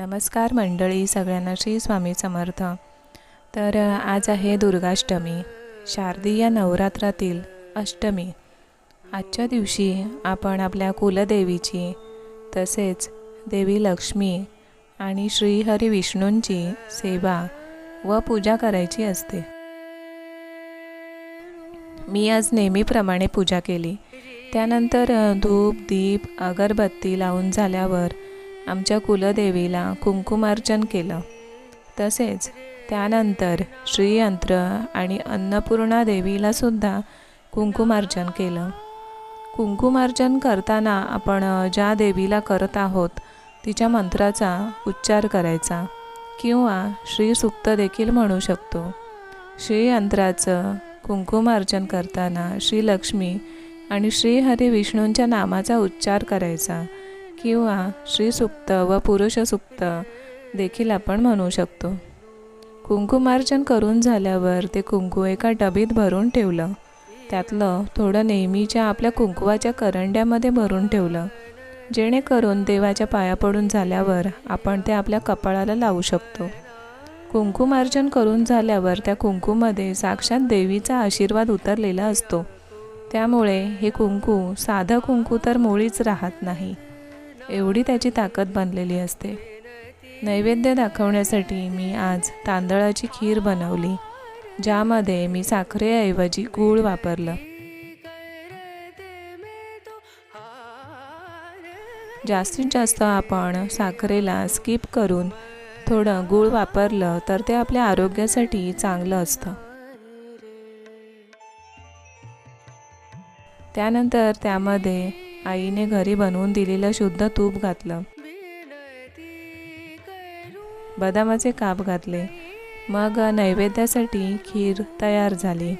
नमस्कार मंडळी सगळ्यांना श्री स्वामी समर्थ. तर आज आहे दुर्गाष्टमी शारदीय नवरात्रातील अष्टमी. आजच्या दिवशी आपण आपल्या कुलदेवीची तसेच देवी लक्ष्मी आणि श्रीहरी विष्णूंची सेवा व पूजा करायची असते. मी आज नेहमीप्रमाणे पूजा केली. त्यानंतर धूप दीप अगरबत्ती लावून झाल्यावर आमच्या कुलदेवीला कुंकुमार्चन केलं. तसेच त्यानंतर श्रीयंत्र आणि अन्नपूर्णा देवीला सुद्धा कुंकुमार्चन केलं. कुंकुमार्चन करताना आपण ज्या देवीला करत आहोत तिच्या मंत्राचा उच्चार करायचा किंवा श्रीसुक्त देखील म्हणू शकतो. श्रीयंत्राचं कुंकुमार्चन करताना श्रीलक्ष्मी आणि श्री हरी विष्णूंच्या नामाचा उच्चार करायचा. किंवा श्रीसुप्त व पुरुषसुक्त देखील आपण म्हणू शकतो. कुंकुमार्चन करून झाल्यावर ते कुंकू एका डबीत भरून ठेवलं. त्यातलं थोडं नेहमीच्या आपल्या कुंकुवाच्या करंड्यामध्ये भरून ठेवलं. जेणेकरून देवाच्या पाया पडून झाल्यावर आपण ते आपल्या कपाळाला लावू शकतो. कुंकुमार्चन करून झाल्यावर त्या कुंकूमध्ये साक्षात देवीचा आशीर्वाद उतरलेला असतो. त्यामुळे हे कुंकू साधं कुंकू तर मुळीच राहत नाही. एवढी त्याची ताकद बनलेली असते. नैवेद्य दाखवण्यासाठी मी आज तांदळाची खीर बनवली ज्यामध्ये मी साखरेऐवजी गूळ वापरलं. जास्तीत जास्त आपण साखरेला स्किप करून थोडं गूळ वापरलं तर ते आपल्या आरोग्यासाठी चांगलं असतं. त्यानंतर त्यामध्ये आईने घरी बनवून दिलेलं शुद्ध तूप घातलं. बदामाचे काप घातले. मग नैवेद्यासाठी खीर तयार झाली.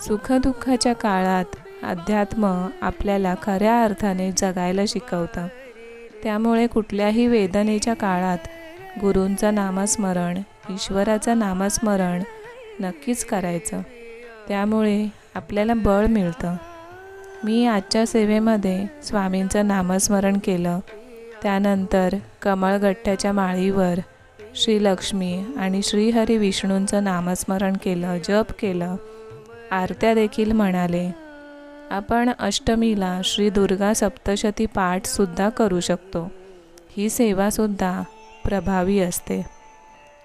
सुखदुःखाच्या काळात अध्यात्म आपल्याला खऱ्या अर्थाने जगायला शिकवतं. त्यामुळे कुठल्याही वेदनेच्या काळात गुरूंचं नामस्मरण ईश्वराचं नामस्मरण नक्कीच करायचं. त्यामुळे आपल्याला बळ मिळतं. मी आजच्या सेवेमध्ये स्वामींचं नामस्मरण केलं. त्यानंतर कमळगट्ट्याच्या माळीवर श्री लक्ष्मी आणि श्रीहरी विष्णूंचं नामस्मरण केलं जप केलं. आरत्या देखील म्हणाले आपण अष्टमीला श्री दुर्गा सप्तशती पाठसुद्धा करू शकतो. ही सेवासुद्धा प्रभावी असते.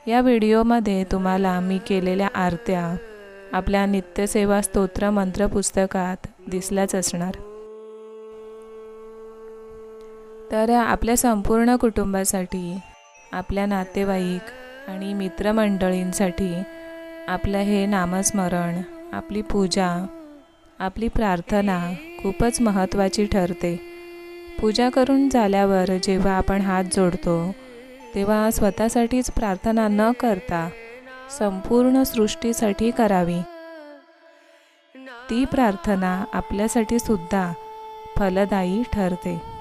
या व्हिडिओमध्ये तुम्हाला मी केलेल्या आरत्या आपल्या नित्यसेवा स्तोत्र मंत्र पुस्तकात दिसल्याच असणार. तर आपल्या संपूर्ण कुटुंबासाठी आपल्या नातेवाईक आणि मित्रमंडळींसाठी आपलं हे नामस्मरण आपली पूजा आपली प्रार्थना खूपच महत्त्वाची ठरते. पूजा करून झाल्यावर जेव्हा आपण हात जोडतो तेव्हा स्वतःसाठीच प्रार्थना न करता संपूर्ण सृष्टीसाठी करावी. ती प्रार्थना आपल्यासाठी सुद्धा फलदायी ठरते.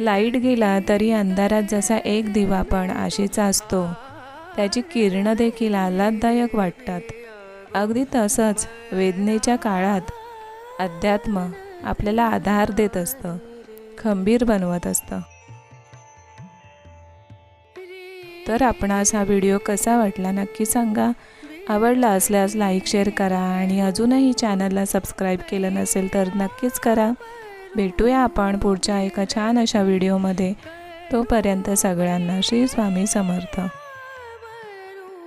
लाइट गेला तरी अंधारात जसा एक दिवा पण आशेचा असतो. त्याची किरणं देखील आल्हाददायक वाटतात. अगदी तसंच वेदनेच्या काळात अध्यात्म आपल्याला आधार देत असतं. खंबीर बनवत असतं. तर आपणास हा व्हिडिओ कसा वाटला नक्की सांगा. आवडला असल्यास लाईक शेअर करा आणि अजूनही चॅनलला सबस्क्राईब केलं नसेल तर नक्कीच करा. भेटूया आपण पुढच्या एका छान अशा व्हिडिओमध्ये. तोपर्यंत सगळ्यांना श्री स्वामी समर्थ.